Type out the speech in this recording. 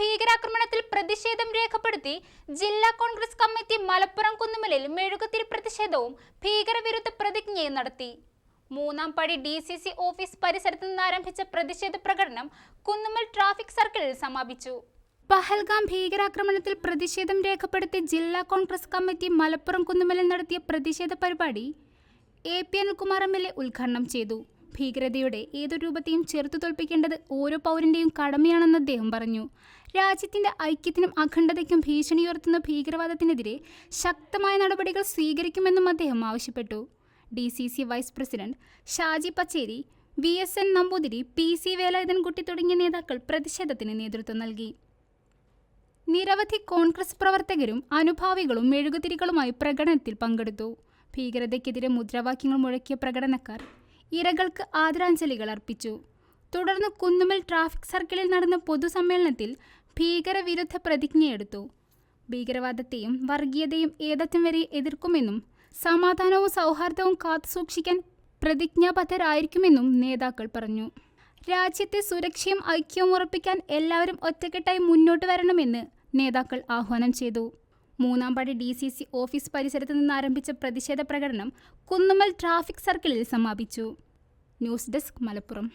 ഭീകരാക്രമണത്തിൽ പ്രതിഷേധം രേഖപ്പെടുത്തി ജില്ലാ കോൺഗ്രസ് കമ്മിറ്റി മലപ്പുറം കുന്നുമലിൽ മെഴുകുതിരി പ്രതിഷേധവും ഭീകരവിരുദ്ധ പ്രതിജ്ഞയും നടത്തി. മൂന്നാം പടി ഡി സി സി ഓഫീസ് പരിസരത്ത് നിന്ന് ആരംഭിച്ച പ്രതിഷേധ പ്രകടനം കുന്നുമൽ ട്രാഫിക് സർക്കിളിൽ സമാപിച്ചു. പഹൽഗാം ഭീകരാക്രമണത്തിൽ പ്രതിഷേധം രേഖപ്പെടുത്തി ജില്ലാ കോൺഗ്രസ് കമ്മിറ്റി മലപ്പുറം കുന്നുമലിൽ നടത്തിയ പ്രതിഷേധ പരിപാടി A P Anilkumar M L A ഉദ്ഘാടനം ചെയ്തു. ഭീകരതയുടെ ഏതൊരു രൂപത്തെയും ചെറുത്തു തോൽപ്പിക്കേണ്ടത് ഓരോ പൗരന്റെയും കടമയാണെന്ന് അദ്ദേഹം പറഞ്ഞു. രാജ്യത്തിന്റെ ഐക്യത്തിനും അഖണ്ഡതയ്ക്കും ഭീഷണിയുയർത്തുന്ന ഭീകരവാദത്തിനെതിരെ ശക്തമായ നടപടികൾ സ്വീകരിക്കുമെന്നും അദ്ദേഹം ആവശ്യപ്പെട്ടു. D C C vice president Shaji Pacheri V S N Namboothiri P C Velayudhankutty തുടങ്ങിയ നേതാക്കൾ പ്രതിഷേധത്തിന് നേതൃത്വം നൽകി. നിരവധി കോൺഗ്രസ് പ്രവർത്തകരും അനുഭാവികളും മെഴുകുതിരികളുമായി പ്രകടനത്തിൽ പങ്കെടുത്തു. ഭീകരതയ്ക്കെതിരെ മുദ്രാവാക്യങ്ങൾ മുഴക്കിയ പ്രകടനക്കാർ ഇരകൾക്ക് ആദരാഞ്ജലികൾ അർപ്പിച്ചു. തുടർന്ന് കുന്നുമൽ ട്രാഫിക് സർക്കിളിൽ നടന്ന പൊതുസമ്മേളനത്തിൽ ഭീകരവിരുദ്ധ പ്രതിജ്ഞയെടുത്തു. ഭീകരവാദത്തെയും വർഗീയതയും ഏതറ്റം വരെ എതിർക്കുമെന്നും സമാധാനവും സൗഹാർദ്ദവും കാത്തുസൂക്ഷിക്കാൻ പ്രതിജ്ഞാബദ്ധരായിരിക്കുമെന്നും നേതാക്കൾ പറഞ്ഞു. രാജ്യത്തെ സുരക്ഷയും ഐക്യവും ഉറപ്പിക്കാൻ എല്ലാവരും ഒറ്റക്കെട്ടായി മുന്നോട്ട് വരണമെന്ന് നേതാക്കൾ ആഹ്വാനം ചെയ്തു. മൂന്നാം പടി ഡി സി സി ഓഫീസ് പരിസരത്ത് നിന്ന് ആരംഭിച്ച പ്രതിഷേധ പ്രകടനം കുന്നുമ്മൽ ട്രാഫിക് സർക്കിളിൽ സമാപിച്ചു. News desk Malappuram.